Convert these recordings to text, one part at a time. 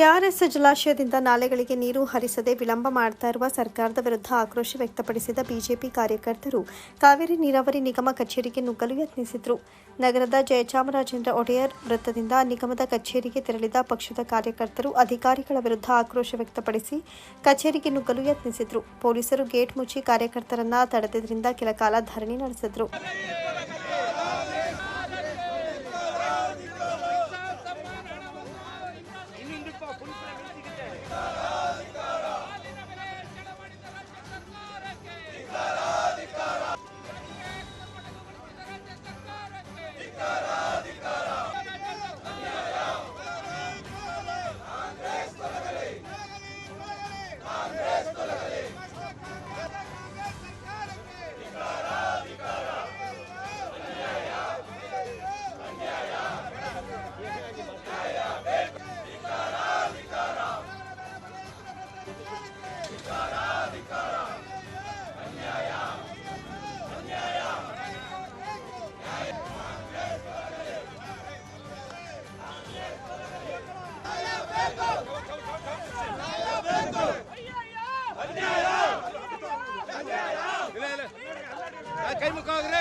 KRS ಜಲಾಶಯದಿಂದ ನಾಲೆಗಳಿಗೆ ನೀರು ಹರಿಸದೆ ವಿಳಂಬ ಮಾಡ್ತಾ ಇರುವ ಸರ್ಕಾರದ ವಿರುದ್ಧ ಆಕ್ರೋಶ ವ್ಯಕ್ತಪಡಿಸಿದ ಬಿಜೆಪಿ ಕಾರ್ಯಕರ್ತರು ಕಾವೇರಿ ನೀರಾವರಿ ನಿಗಮ ಕಚೇರಿಗೆ ನುಗ್ಗಲು ಯತ್ನಿಸಿದರು. ನಗರದ ಜಯಚಾಮರಾಜೇಂದ್ರ ಒಡೆಯರ್ ವೃತ್ತದಿಂದ ನಿಗಮದ ಕಚೇರಿಗೆ ತೆರಳಿದ ಪಕ್ಷದ ಕಾರ್ಯಕರ್ತರು ಅಧಿಕಾರಿಗಳ ವಿರುದ್ಧ ಆಕ್ರೋಶ ವ್ಯಕ್ತಪಡಿಸಿ ಕಚೇರಿಗೆ ನುಗ್ಗಲು ಯತ್ನಿಸಿದರು. ಪೊಲೀಸರು ಗೇಟ್ ಮುಚ್ಚಿ ಕಾರ್ಯಕರ್ತರನ್ನ ತಡೆದಿದ್ದರಿಂದ ಕೆಲ ಕಾಲ ಧರಣಿ ನಡೆಸಿದರು. ಕೈ ಮುಖ ಹೋಗ್ರಿ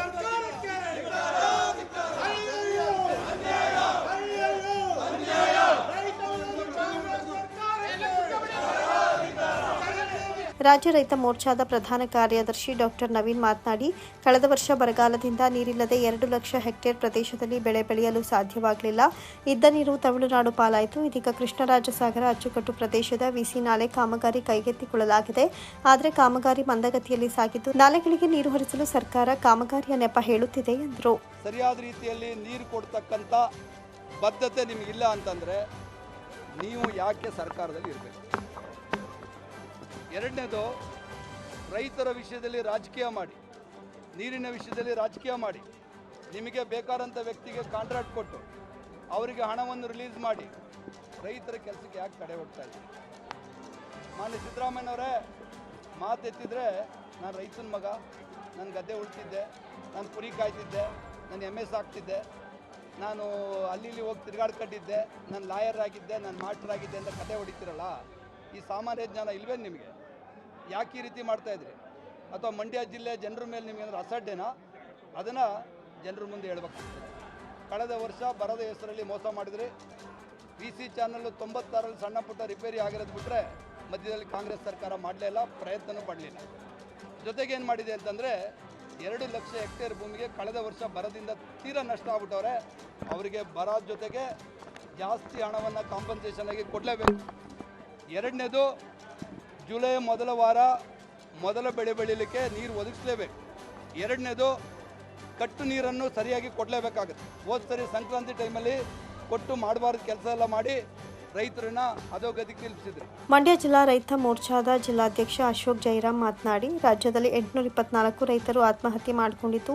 सरकार ರಾಜ್ಯ ರೈತ ಮೋರ್ಚಾದ ಪ್ರಧಾನ ಕಾರ್ಯದರ್ಶಿ ಡಾಕ್ಟರ್ ನವೀನ್ ಮಾತನಾಡಿ, ಕಳೆದ ವರ್ಷ ಬರಗಾಲದಿಂದ ನೀರಿಲ್ಲದೆ ಎರಡು ಲಕ್ಷ ಹೆಕ್ಟೇರ್ ಪ್ರದೇಶದಲ್ಲಿ ಬೆಳೆ ಬೆಳೆಯಲು ಸಾಧ್ಯವಾಗಲಿಲ್ಲ. ಇದ್ದ ನೀರು ತಮಿಳುನಾಡು ಪಾಲಾಯಿತು. ಇದೀಗ ಕೃಷ್ಣರಾಜಸಾಗರ ಅಚ್ಚುಕಟ್ಟು ಪ್ರದೇಶದ ವಿಸಿ ನಾಲೆ ಕಾಮಗಾರಿ ಕೈಗೆತ್ತಿಕೊಳ್ಳಲಾಗಿದೆ. ಆದರೆ ಕಾಮಗಾರಿ ಮಂದಗತಿಯಲ್ಲಿ ಸಾಗಿದ್ದು, ನಾಲೆಗಳಿಗೆ ನೀರು ಹರಿಸಲು ಸರ್ಕಾರ ಕಾಮಗಾರಿಯ ನೆಪ ಹೇಳುತ್ತಿದೆ ಎಂದರು. ಸರಿಯಾದ ರೀತಿಯಲ್ಲಿ ನೀರು ಕೊಡ್ತಕ್ಕಂಥ ಬದ್ಧತೆ ನಿಮಗಿಲ್ಲ ಅಂತಂದರೆ, ನೀವು ಯಾಕೆ ಸರ್ಕಾರದಲ್ಲಿ ಇರಬೇಕು? ಎರಡನೇದು, ರೈತರ ವಿಷಯದಲ್ಲಿ ರಾಜಕೀಯ ಮಾಡಿ. ನೀರಿನ ವಿಷಯದಲ್ಲಿ ರಾಜಕೀಯ ಮಾಡಿ. ನಿಮಗೆ ಬೇಕಾದಂಥ ವ್ಯಕ್ತಿಗೆ ಕಾಂಟ್ರಾಕ್ಟ್ ಕೊಟ್ಟು, ಅವರಿಗೆ ಹಣವನ್ನು ರಿಲೀಸ್ ಮಾಡಿ. ರೈತರ ಕೆಲಸಕ್ಕೆ ಯಾಕೆ ತಡೆ ಹೋಗ್ತಾ ಇದ್ದೀನಿ ಮಾನ್ಯ ಸಿದ್ದರಾಮಯ್ಯನವರೇ, ಮಾತೆತ್ತಿದ್ರೆ, ನಾನು ರೈತನ ಮಗ ನನ್ನ ಗದ್ದೆ ಉಳ್ತಿದ್ದೆ, ನಾನು ಕುರಿ ಕಾಯ್ತಿದ್ದೆ, ನಾನು ಎಂ ಎಸ್ ಆಗ್ತಿದ್ದೆ ನಾನು ಅಲ್ಲಿ ಹೋಗಿ ತಿರುಗಾಡ್ಕೊಂಡಿದ್ದೆ, ನಾನು ಲಾಯರ್ ಆಗಿದ್ದೆ, ನಾನು ಮಾಸ್ಟರ್ ಆಗಿದ್ದೆ ಅಂತ ಕತೆ ಹೊಡಿತೀರಲ್ಲ? ಈ ಸಾಮಾನ್ಯ ಜ್ಞಾನ ಇಲ್ವೇ ನಿಮಗೆ? ಯಾಕೆ ಈ ರೀತಿ ಮಾಡ್ತಾ ಇದ್ರಿ? ಅಥವಾ ಮಂಡ್ಯ ಜಿಲ್ಲೆ ಜನರ ಮೇಲೆ ನಿಮಗೆ ಏನಾದ್ರು ಅಸಡ್ಡೆನಾ? ಅದನ್ನು ಜನರ ಮುಂದೆ ಹೇಳ್ಬೇಕಾಗ್ತದೆ. ಕಳೆದ ವರ್ಷ ಬರದ ಹೆಸರಲ್ಲಿ ಮೋಸ ಮಾಡಿದ್ರಿ ವಿ ಸಿ ಚಾನಲ್ಲು ತೊಂಬತ್ತಾರಲ್ಲಿ ಸಣ್ಣ ಪುಟ್ಟ ರಿಪೇರಿ ಆಗಿರೋದು ಬಿಟ್ಟರೆ ಮಧ್ಯದಲ್ಲಿ ಕಾಂಗ್ರೆಸ್ ಸರ್ಕಾರ ಮಾಡಲೇ ಇಲ್ಲ, ಪ್ರಯತ್ನನೂ ಪಡಲಿಲ್ಲ. ಜೊತೆಗೆ ಏನು ಮಾಡಿದೆ ಅಂತಂದರೆ ಎರಡು ಲಕ್ಷ ಹೆಕ್ಟೇರ್ ಭೂಮಿಗೆ ಕಳೆದ ವರ್ಷ ಬರದಿಂದ ತೀರಾ ನಷ್ಟ ಆಗ್ಬಿಟ್ಟವ್ರೆ. ಅವರಿಗೆ ಬರ ಜೊತೆಗೆ ಜಾಸ್ತಿ ಹಣವನ್ನು ಕಾಂಪನ್ಸೇಷನ್ ಆಗಿ ಕೊಡಲೇಬೇಕು. ಎರಡನೇದು, ಜುಲೈ ಮೊದಲ ವಾರ ಮೊದಲ ಬೆಳೆ ಬೆಳೀಲಿಕ್ಕೆ ನೀರು ಒದಗಿಸಲೇಬೇಕು. ಎರಡನೇದು, ಕಟ್ಟು ನೀರನ್ನು ಸರಿಯಾಗಿ ಕೊಡಲೇಬೇಕಾಗುತ್ತೆ. ಹೋದ ಸರಿ ಸಂಕ್ರಾಂತಿ ಟೈಮಲ್ಲಿ ಕೊಟ್ಟು ಮಾಡಬಾರ್ದು ಕೆಲಸ ಎಲ್ಲ ಮಾಡಿ ರೈತರನ್ನ ಅಧೋಗತಿಗೆ ನಿಲ್ಲಿಸಿದ್ರು. ಮಂಡ್ಯ ಜಿಲ್ಲಾ ರೈತ ಮೋರ್ಚಾದ ಜಿಲ್ಲಾಧ್ಯಕ್ಷ ಅಶೋಕ್ ಜೈರಾಮ್ ಮಾತನಾಡಿ, ರಾಜ್ಯದಲ್ಲಿ ಎಂಟುನೂರ ಇಪ್ಪತ್ನಾಲ್ಕು ರೈತರು ಆತ್ಮಹತ್ಯೆ ಮಾಡಿಕೊಂಡಿದ್ದು,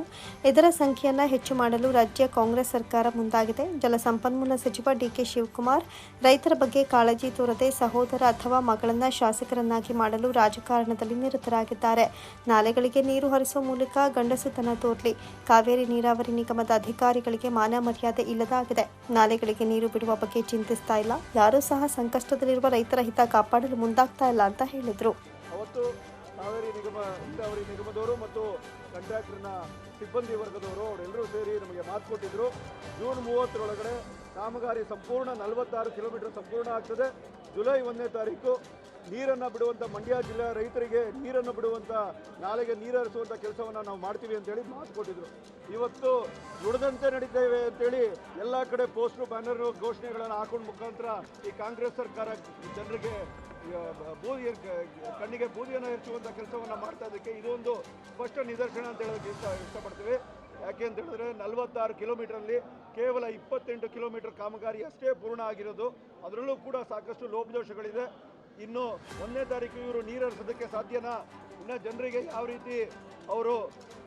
ಇದರ ಸಂಖ್ಯೆಯನ್ನು ಹೆಚ್ಚು ಮಾಡಲು ರಾಜ್ಯ ಕಾಂಗ್ರೆಸ್ ಸರ್ಕಾರ ಮುಂದಾಗಿದೆ. ಜಲಸಂಪನ್ಮೂಲ ಸಚಿವ ಡಿಕೆ ಶಿವಕುಮಾರ್, ರೈತರ ಬಗ್ಗೆ ಕಾಳಜಿ ತೋರದೆ ಸಹೋದರ ಅಥವಾ ಮಗಳನ್ನ ಶಾಸಕರನ್ನಾಗಿ ಮಾಡಲು ರಾಜಕಾರಣದಲ್ಲಿ ನಿರತರಾಗಿದ್ದಾರೆ. ನಾಲೆಗಳಿಗೆ ನೀರು ಹರಿಸುವ ಮೂಲಕ ಗಂಡಸುತನ ತೋರ್ಲಿ. ಕಾವೇರಿ ನೀರಾವರಿ ನಿಗಮದ ಅಧಿಕಾರಿಗಳಿಗೆ ಮಾನ ಮರ್ಯಾದೆ ಇಲ್ಲದಾಗಿದೆ. ನಾಲೆಗಳಿಗೆ ನೀರು ಬಿಡುವ ಬಗ್ಗೆ ಚಿಂತಿಸ್ತಾ ಇಲ್ಲ. ಯಾರೂ ಸಹ ಸಂಕಷ್ಟದಲ್ಲಿರುವ ರೈತರ ಹಿತ ಕಾಪಾಡಲು ಮುಂದಾಗ್ತಾ ಇಲ್ಲ ಅಂತ ಹೇಳಿದರು. ಕಾವೇರಿ ನಿಗಮ, ನೀರಾವರಿ ನಿಗಮದವರು ಮತ್ತು ಕಂಟ್ರಾಕ್ಟರ್ನ ಸಿಬ್ಬಂದಿ ವರ್ಗದವರು ಅವರೆಲ್ಲರೂ ಸೇರಿ ನಮಗೆ ಮಾತು ಕೊಟ್ಟಿದ್ರು. ಜೂನ್ ಮೂವತ್ತರೊಳಗಡೆ ಕಾಮಗಾರಿ ಸಂಪೂರ್ಣ ನಲವತ್ತಾರು ಕಿಲೋಮೀಟರ್ ಸಂಪೂರ್ಣ ಆಗ್ತದೆ. ಜುಲೈ ಒಂದನೇ ತಾರೀಕು ನೀರನ್ನು ಬಿಡುವಂಥ ಮಂಡ್ಯ ಜಿಲ್ಲೆಯ ರೈತರಿಗೆ ನೀರನ್ನು ಬಿಡುವಂಥ ನಾಲೆಗೆ ನೀರು ಹರಿಸುವಂಥ ಕೆಲಸವನ್ನು ನಾವು ಮಾಡ್ತೀವಿ ಅಂತೇಳಿ ಮಾತು ಕೊಟ್ಟಿದ್ರು. ಇವತ್ತು ನುಡಿದಂತೆ ನಡೀತೇವೆ ಅಂತೇಳಿ ಎಲ್ಲ ಕಡೆ ಪೋಸ್ಟರ್ ಬ್ಯಾನರ್, ಘೋಷಣೆಗಳನ್ನು ಹಾಕೊಂಡು ಮುಖಾಂತರ ಈ ಕಾಂಗ್ರೆಸ್ ಸರ್ಕಾರ ಜನರಿಗೆ ಬೂದಿ ಕಣ್ಣಿಗೆ ಬೂದಿಯನ್ನು ಹೆಚ್ಚುವಂಥ ಕೆಲಸವನ್ನು ಮಾಡ್ತಾ ಇದಕ್ಕೆ ಇದೊಂದು ಸ್ಪಷ್ಟ ನಿದರ್ಶನ ಅಂತ ಹೇಳೋದಕ್ಕೆ ಇಷ್ಟ, ಇಷ್ಟಪಡ್ತೀವಿ. ಯಾಕೆ ಅಂತ ಹೇಳಿದ್ರೆ ನಲವತ್ತಾರು ಕಿಲೋಮೀಟ್ರಲ್ಲಿ ಕೇವಲ ಇಪ್ಪತ್ತೆಂಟು ಕಿಲೋಮೀಟರ್ ಕಾಮಗಾರಿ ಅಷ್ಟೇ ಪೂರ್ಣ ಆಗಿರೋದು. ಅದರಲ್ಲೂ ಕೂಡ ಸಾಕಷ್ಟು ಲೋಪದೋಷಗಳಿದೆ. ಇನ್ನು ಒಂದನೇ ತಾರೀಕು ಇವರು ನೀರು ಹರಿಸೋದಕ್ಕೆ ಸಾಧ್ಯನಾ? ಇನ್ನು ಜನರಿಗೆ ಯಾವ ರೀತಿ ಅವರು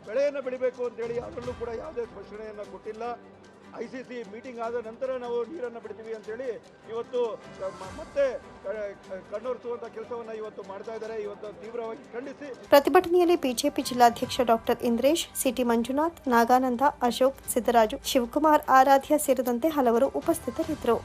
ಬೆಳೆಯನ್ನು ಬೆಳಿಬೇಕು ಅಂತೇಳಿ ಅದರಲ್ಲೂ ಕೂಡ ಯಾವುದೇ ಸ್ಪಷ್ಟನೆಯನ್ನು ಕೊಟ್ಟಿಲ್ಲ. ಐ ಸಿ ಸಿ ಮೀಟಿಂಗ್ ಆದ ನಂತರ ನಾವು ನೀರನ್ನು ಬಿಡ್ತೀವಿ ಅಂತೇಳಿ ಇವತ್ತು ಮತ್ತೆ ಕಣ್ಣೊರೆಸುವಂಥ ಕೆಲಸವನ್ನು ಇವತ್ತು ಮಾಡ್ತಾ ಇದ್ದಾರೆ. ಇವತ್ತು ತೀವ್ರವಾಗಿ ಖಂಡಿಸಿ. ಪ್ರತಿಭಟನೆಯಲ್ಲಿ ಬಿಜೆಪಿ ಜಿಲ್ಲಾಧ್ಯಕ್ಷ doctor Indresh, C T Manjunath, Nagananda, Ashok, Siddaraju, Shivakumar, Aradhya ಸೇರಿದಂತೆ ಹಲವರು ಉಪಸ್ಥಿತರಿದ್ದರು.